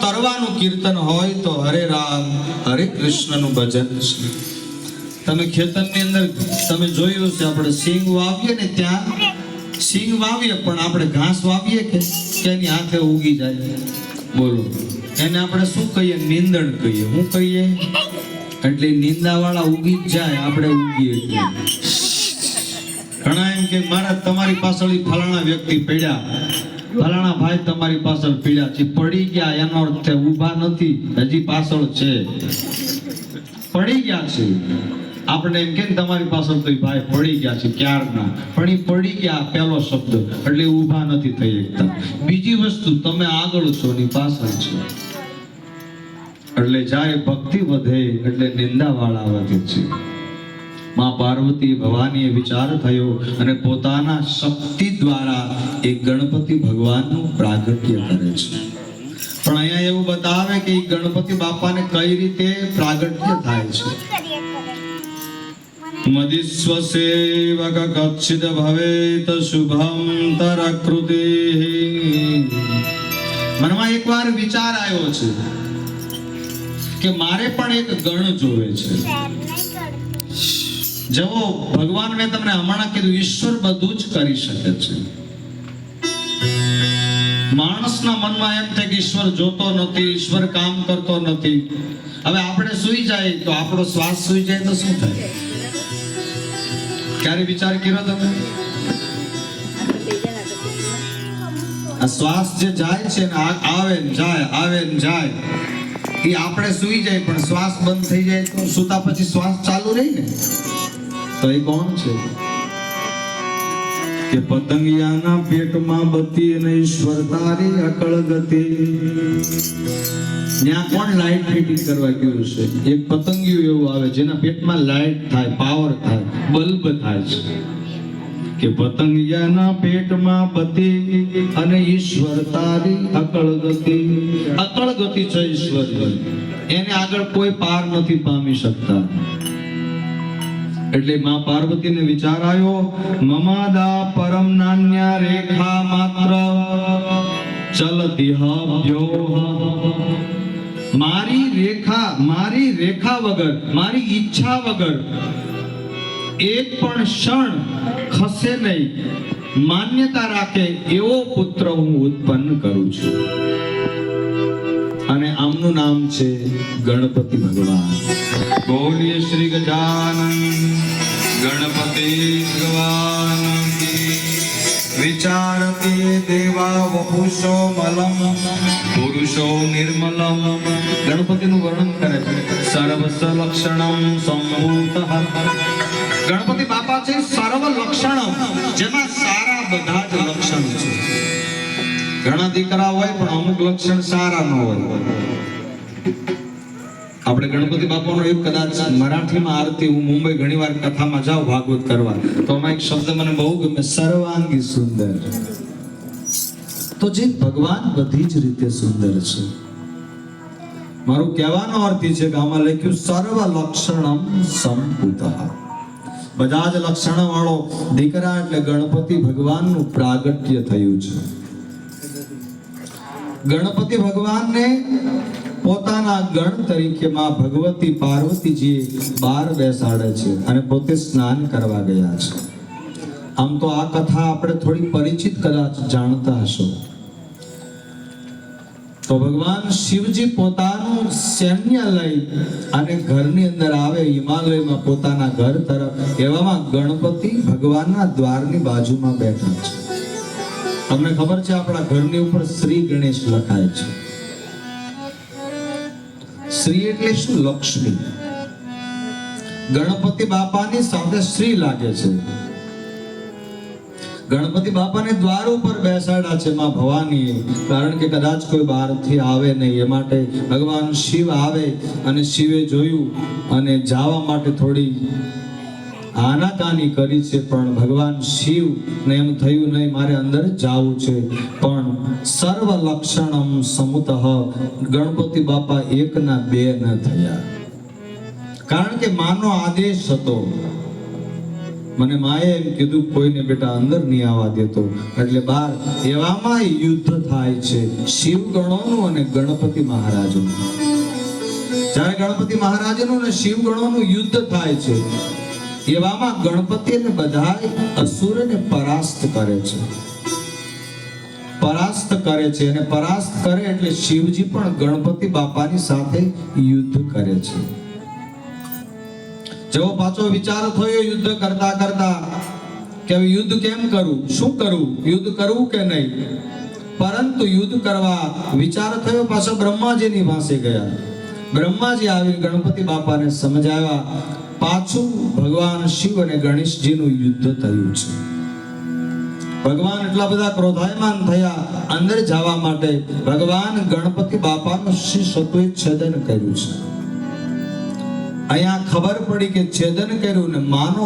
તરવાનું કીર્તન હોય તો હરે રામ, હરે કૃષ્ણનું ભજન છે. તમે ખેતરની અંદર, તમે જોયું છે, આપણે સિંગ વાવીએ ને ત્યાં. સિંગ વાવીએ, પણ આપણે ઘાસ વાવીએ કે તેની હાથે ઉગી જાય? બોલો. એને આપણે શું કહીએ? નિંદણ કહીએ. હું કહીએ? એટલે નિંદાવાળા ઉગી જ જાય આપણે ઉગીએ એટલે ઘણા એમ કે મારા તમારી પાછળ ફલાણા વ્યક્તિ પડ્યા. ફલાણા ભાઈ તમારી પાછળ પીડ્યા છે. પડી ગયા એનો અર્થ છે ઊભા નથી હજી પાછળ છે. પડી ગયા છે. આપણે એમ કે તમારી પાછળ તો ભાઈ પડી ગયા છે ક્યારના? પણ એ પડી ગયા પહેલો શબ્દ. એટલે ઊભા નથી થઈ શકતા. બીજી વસ્તુ તમે આગળ છો ની પાછળ છો. એટલે જાય ભક્તિ વધે એટલે નિંદા વાળા વધે છે. માં પાર્વતી ભવાનીએ વિચાર થયો અને પોતાના શક્તિ દ્વારા એ ગણપતિ ભગવાનનું પ્રાગટ્ય કરે છે. પણ અહીંયા એવું બતાવે કે ગણપતિ બાપાને કઈ રીતે પ્રાગટ્ય થાય છે? મદિસ્વ સેવક કક્ષિત ભવેત શુભમ તરકૃતિ. મનમાં એકવાર વિચાર આવ્યો છે. કે મારે પણ એક ગણ જોવે છે. જવો ભગવાન મેં તમને હમણાં કીધું ઈશ્વર બધું જ કરી શકે છે. માણસના મનમાં એમ થાય કે ઈશ્વર જોતો નથી ઈશ્વર કામ કરતો નથી. હવે આપણે સુઈ જાય તો આપણો શ્વાસ સુઈ જાય તો શું થાય? ક્યારે વિચાર કર્યો તમે? આ શ્વાસ જે જાય છે ને આવે ને જાય આવે ને જાય. એ આપણે સુઈ જાય પણ શ્વાસ બંધ થઈ જાય તો સુતા પછી શ્વાસ ચાલુ રહી ને? તો એ કોણ છે? કે પતંગિયાના પેટમાં બતી અને ઈશ્વર તારી અકળ ગતિ. ત્યાં કોણ લાઈટ ફિટિંગ કરવા ગયું છે? એક પતંગિયું એવું આવે જેના પેટમાં લાઈટ થાય પાવર થાય બલ્બ થાય છે. કે પતંગિયાના પેટમાં પતિ અને ઈશ્વર તારી અકળ ગતિ અકળ ગતિ છે ઈશ્વર એને આગળ કોઈ પાર નથી પામી શકતા. એટલે માં પાર્વતીને વિચાર આવ્યો, મમાદા પરમ નાન્યા રેખા માત્ર ચલતી મારી રેખા મારી રેખા વગર, મારી ઈચ્છા વગર એક પણ ક્ષણ ખસે નહીં. માન્યતા રાખે એવો પુત્ર હું ઉત્પન્ન કરું છું. અને આમનું નામ છે ગણપતિ ભગવાન. બોલીએ શ્રી ગજાનન, ગણપતિ ભગવાન. વિચારતી દેવા વપુષો મલમ, પુરુષો નિર્મલમ. ગણપતિનું વર્ણન કરે છે. સર્વસ લક્ષણમ સંભૂત. ગણપતિ બાપા છે, સર્વ લક્ષણમ જેમાં સારા બધા જ લક્ષણ છે. ઘણા દીકરા હોય, પણ અમુક લક્ષણ સારા ન હોય. આપણે ગણપતિ બાપાનો એક કદાચ મરાઠીમાં આરતી, હું મુંબઈ ઘણીવાર કથામાં જાઉં ભાગવત કરવા. તો આમાં એક શબ્દ મને બહુ ગમે, સર્વાંગી સુંદર. તો જે ભગવાન બધી જ રીતે સુંદર છે. મારું કહેવાનો અર્થ છે કે આમાં લખ્યું, સર્વ લક્ષણમ સંપુત બધા જ લક્ષણો વાળો દીકરા એટલે ગણપતિ ભગવાનનું પ્રાગટ્ય થયું છે. ગણપતિ ભગવાનને પોતાના ગણ તરીકે માં ભગવતી પાર્વતીજી બાર બેસાડે છે અને પોતે સ્નાન કરવા ગયા છે. આમ તો આ કથા આપણે થોડી પરિચિત કદાચ જાણતા હશો. તો ભગવાન શિવજી પોતાનું સૈન્ય લઈ અને ઘરની અંદર આવે, હિમાલયમાં પોતાના ઘર તરફ, એવામાં ગણપતિ ભગવાનના દ્વારની બાજુમાં બેઠા છે. તમને ખબર છે આપણા ઘરની ઉપર શ્રી ગણેશ લખાય છે? શ્રી એટલે શું? લક્ષ્મી. ગણપતિ બાપાની સાથે શ્રી લાગે છે. ગણપતિ બાપાને દ્વાર ઉપર બેસાડ્યા છે માં ભવાની. કારણ કે કદાચ કોઈ બહારથી આવે નહીં. એ માટે ભગવાન શિવ આવે અને શિવે જોયું અને જવા માટે થોડી આનાકાની કરી છે. પણ ભગવાન શિવ ને એમ થયું નહીં, મારે અંદર જવું છે. પણ સર્વ લક્ષણમ સમુતઃ ગણપતિ બાપા એકના બે ન થયા. કારણ કે માનો આદેશ હતો. મને માએ એમ કીધું, કોઈને બેટા અંદર નહીં આવવા દેતો. એટલે બાર, એવામાં યુદ્ધ થાય છે. શિવ અને ગણપતિ મહારાજનું. જ્યારે ગણપતિ મહારાજનું અને શિવ યુદ્ધ થાય છે, એવામાં ગણપતિ અને બધા અસુરને પરાસ્ત કરે છે. પરાસ્ત કરે છે અને પરાસ્ત કરે એટલે શિવજી પણ ગણપતિ બાપાની સાથે યુદ્ધ કરે છે. જેવો પાછો વિચાર થયો યુદ્ધ કરતા કરતા કે હવે યુદ્ધ કેમ કરું? શું કરું? યુદ્ધ કરવું કે નહીં? પરંતુ યુદ્ધ કરવા વિચાર થયો, પાછો બ્રહ્માજીની પાસે ગયા. બ્રહ્માજી આવી ગણપતિ બાપાને સમજાવ્યા, પાછું ભગવાન શિવ અને ગણેશજીનું યુદ્ધ થયું છે. ભગવાન એટલા બધા ક્રોધાયમાન થયા, અંદર જવા માટે ભગવાન ગણપતિ બાપાનું શીશ હતું છેદન કર્યું છે. અહીંયા ખબર પડી કે છેદન કર્યું ને માનો